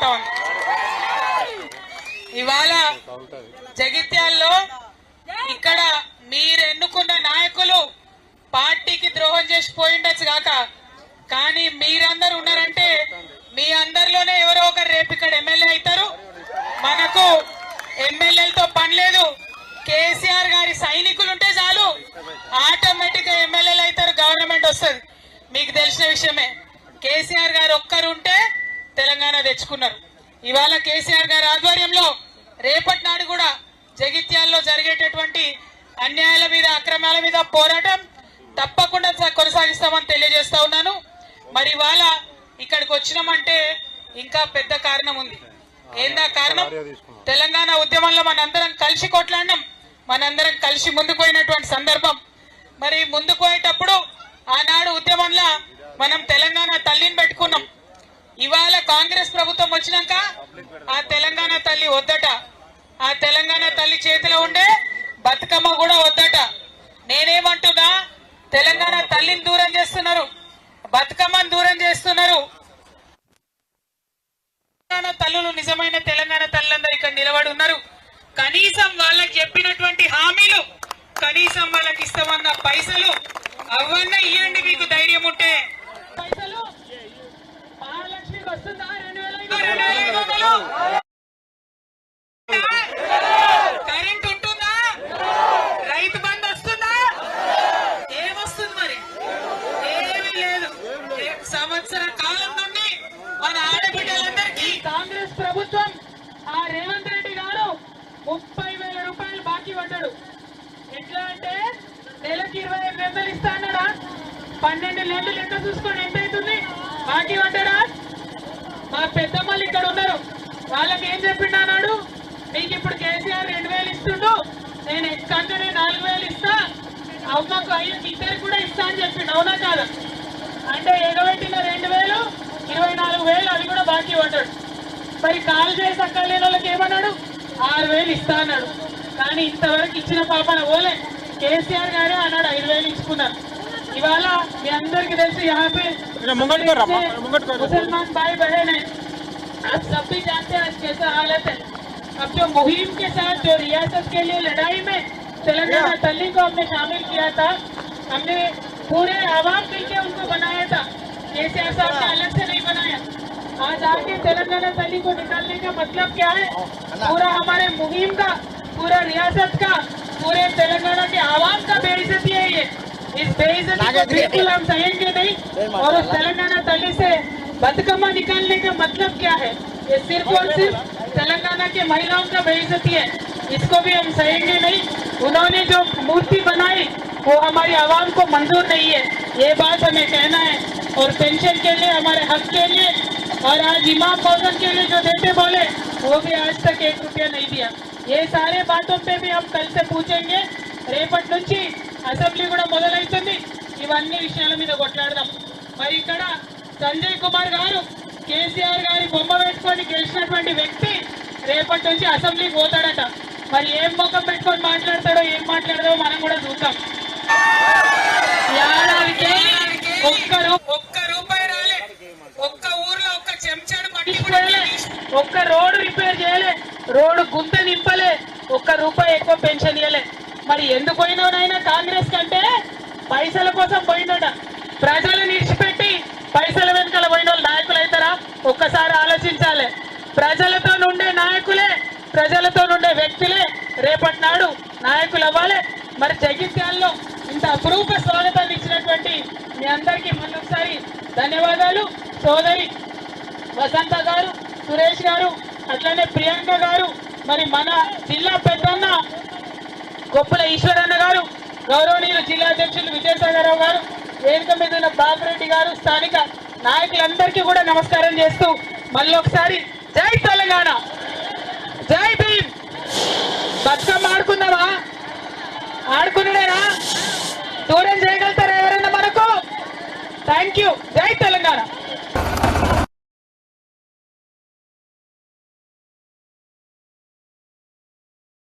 పోతా ఉంది ఇవాళ జగిత్యాల్లో ఇక్కడ మీరు ఎన్నుకున్న నాయకులు పార్టీకి ద్రోహం చేసి పోయిండొచ్చు కాక కానీ మీరందరు ఉన్నారంటే మీ అందరిలోనే ఎవరో ఒకరు రేపు ఇక్కడ ఎమ్మెల్యే అవుతారు. మనకు ఎమ్మెల్యేలతో పని లేదు. కేసీఆర్ గారి సైనికులు ఉంటే చాలు ఆటోమేటిక్గా ఎమ్మెల్యేలు అవుతారు గవర్నమెంట్ వస్తుంది. మీకు తెలిసిన విషయమే. కేసీఆర్ గారు ఒక్కరు ఉంటే తెలంగాణ తెచ్చుకున్నారు. ఇవాళ కేసీఆర్ గారి ఆధ్వర్యంలో రేపటి నాడు కూడా జగిత్యాల్లో జరిగేటటువంటి అన్యాయాల మీద అక్రమాల మీద పోరాటం తప్పకుండా కొనసాగిస్తామని తెలియజేస్తా ఉన్నాను. మరి ఇవాళ ఇక్కడికి వచ్చినామంటే ఇంకా పెద్ద కారణం ఉంది. ఏందా కారణం? తెలంగాణ ఉద్యమంలో మనందరం కలిసి కొట్లాడినాం. మనందరం కలిసి ముందుకు పోయినటువంటి సందర్భం. మరి ముందుకు పోయేటప్పుడు ఆనాడు ఉద్యమంలో మనం తెలంగాణ ఇవాళ కాంగ్రెస్ ప్రభుత్వం వచ్చినాక ఆ తెలంగాణ తల్లి వద్దట. ఆ తెలంగాణ తల్లి చేతిలో ఉండే బతుకమ్మ కూడా వద్దట. నేనేమంటున్నా తెలంగాణ తల్లిని దూరం చేస్తున్నారు. బతుకమ్మను దూరం చేస్తున్నారు. తెలంగాణ తల్లులు నిజమైన తెలంగాణ తల్లులందరూ ఇక్కడ నిలబడి ఉన్నారు. కనీసం వాళ్ళకి చెప్పినటువంటి హామీలు కనీసం వాళ్ళకి ఇస్తామన్న పైసలు అవన్నీ ఇవ్వండి మీకు ధైర్యం ఉంటే పైసలు మహాలక్ష్మికి వస్తుందా రెండు వేల ఐదు రెండు వేల ఐదు వందలు? కరెంట్ ఉంటుందా రైతు బంధు వస్తుందా ఏమొస్తుంది మరి ఏమీ లేదు ఏ సంవత్సర కాలం నుండి మన ఆడబిడ్డలందరికీ కాంగ్రెస్ ప్రభుత్వం ఆ రేవంత్ రెడ్డి గారు ముప్పై వేల రూపాయలు బాకీ పడ్డాడు ఎట్లా అంటే నెలకి ఇరవై ఐదు వందలు ఇస్తా అన్నాడా పన్నెండు నెలలు లెక్క చూసుకొని ఎంత అవుతుంది బాకీ పడ్డాడా మా పెద్దమ్మలు ఇక్కడ ఉన్నారు. వాళ్ళకి ఏం చెప్పిండు అన్నాడు? మీకు ఇప్పుడు కేసీఆర్ రెండు వేలు ఇస్తుండు. నేను ఎక్కంటనే నాలుగు వేలు ఇస్తా. అమ్మకు అయ్యి ఇద్దరు కూడా ఇస్తా అని చెప్పిండు. అవునా కాదా? అంటే ఎగబెట్టిన రెండు వేలు ఇరవై నాలుగు వేలు అవి కూడా బాకీ పడ్డాడు మరి కాల్ చేసి అక్కలేని వాళ్ళకి ఏమన్నాడు? ఆరు వేలు ఇస్తా అన్నాడు. కానీ ఇంతవరకు ఇచ్చిన పాపన ఓలే కేసీఆర్ గారే అన్నాడు ఐదు వేలు ఇచ్చుకున్నారు ఇవాళ మీ అందరికి తెలిసి యాభై मुसलमान भाई बहन है आप सब भी जानते हैं आज कैसा हालत है अब जो मुहिम के साथ जो रियासत के लिए लड़ाई में तेलंगाना तल्ली को हमने शामिल किया था हमने पूरे आवाम मिलके उनको बनाया था केसीआर साहब ने अलग से नहीं बनाया आज आके तेलंगाना तल्ली को निकालने का मतलब क्या है पूरा हमारे मुहिम का पूरा रियासत का पूरे तेलंगाना के आवाम का बेइज्जती है ये। इस बेइज्जती को बिल्कुल हम सहेंगे नहीं। और उस तेलंगाना तली से बदकमा निकालने का मतलब क्या है? ये सिर्फ़ और सिर्फ़ तेलंगाना के महिलाओं का बेइज्जती है। इसको भी हम सहेंगे नहीं। उन्होंने जो मूर्ति बनाई वो हमारी आवाम को मंजूर नहीं है। ये बात हमें कहना है। और पेंशन के लिए हमारे हक के लिए और आज इमाम मौजन के लिए जो देते बोले वो भी आज तक एक रुपया नहीं दिया। ఏ సారే బాతో పే మేము కలిసి పూజండి రేపటి నుంచి అసెంబ్లీ కూడా మొదలవుతుంది. ఇవన్నీ విషయాల మీద కొట్లాడదాం. మరి ఇక్కడ సంజయ్ కుమార్ గారు కేసీఆర్ గారి బొమ్మ పెట్టుకొని గెలిచినటువంటి వ్యక్తి రేపటి నుంచి అసెంబ్లీకి పోతాడట. మరి ఏం ముఖం పెట్టుకొని మాట్లాడతాడో ఏం మాట్లాడదో మనం కూడా చూద్దాం. ఒక్క రూపాయి ఒక్క ఊర్లో ఒక్క చెంచాడు ఒక్క రోడ్డు రిపేర్ చేయలే. రోడ్డు గుంత నింపలే ఒక్క రూపాయి ఎక్కువ పెన్షన్ ఇవ్వలే మరి ఎందుకు పోయినోనైనా కాంగ్రెస్ కంటే? పైసల కోసం పోయినట. ప్రజలు నిడిచిపెట్టి పైసల వెనుకల పోయిన వాళ్ళు నాయకులు అవుతారా? ఒక్కసారి ఆలోచించాలి. ప్రజలతో నుండే నాయకులే ప్రజలతో నుండే వ్యక్తులే రేపటి నాడు నాయకులు అవ్వాలి. మరి జగిత్యాల్లో ఇంత అపురూప స్వాగతాన్ని ఇచ్చినటువంటి మీ అందరికీ మళ్ళొకసారి ధన్యవాదాలు. సోదరి వసంత గారు సురేష్ గారు అట్లనే ప్రియాంక గారు మరి మన జిల్లా పెద్దన్న గొప్పల ఈశ్వరన్న గారు గౌరవనీయులు జిల్లా అధ్యక్షులు విజయసాగరరావు గారు వేదిక మీద ఉన్న బాపిరెడ్డి గారు స్థానిక నాయకులందరికీ కూడా నమస్కారం చేస్తూ మళ్ళీ ఒకసారి జై తెలంగాణ! జై భీమ్! బతుకమ్మ ఆడుకుందామా? ఆడుకున్నాడేనా దూరం చేయగలుగుతారా ఎవరైనా మనకు? Thank you! జై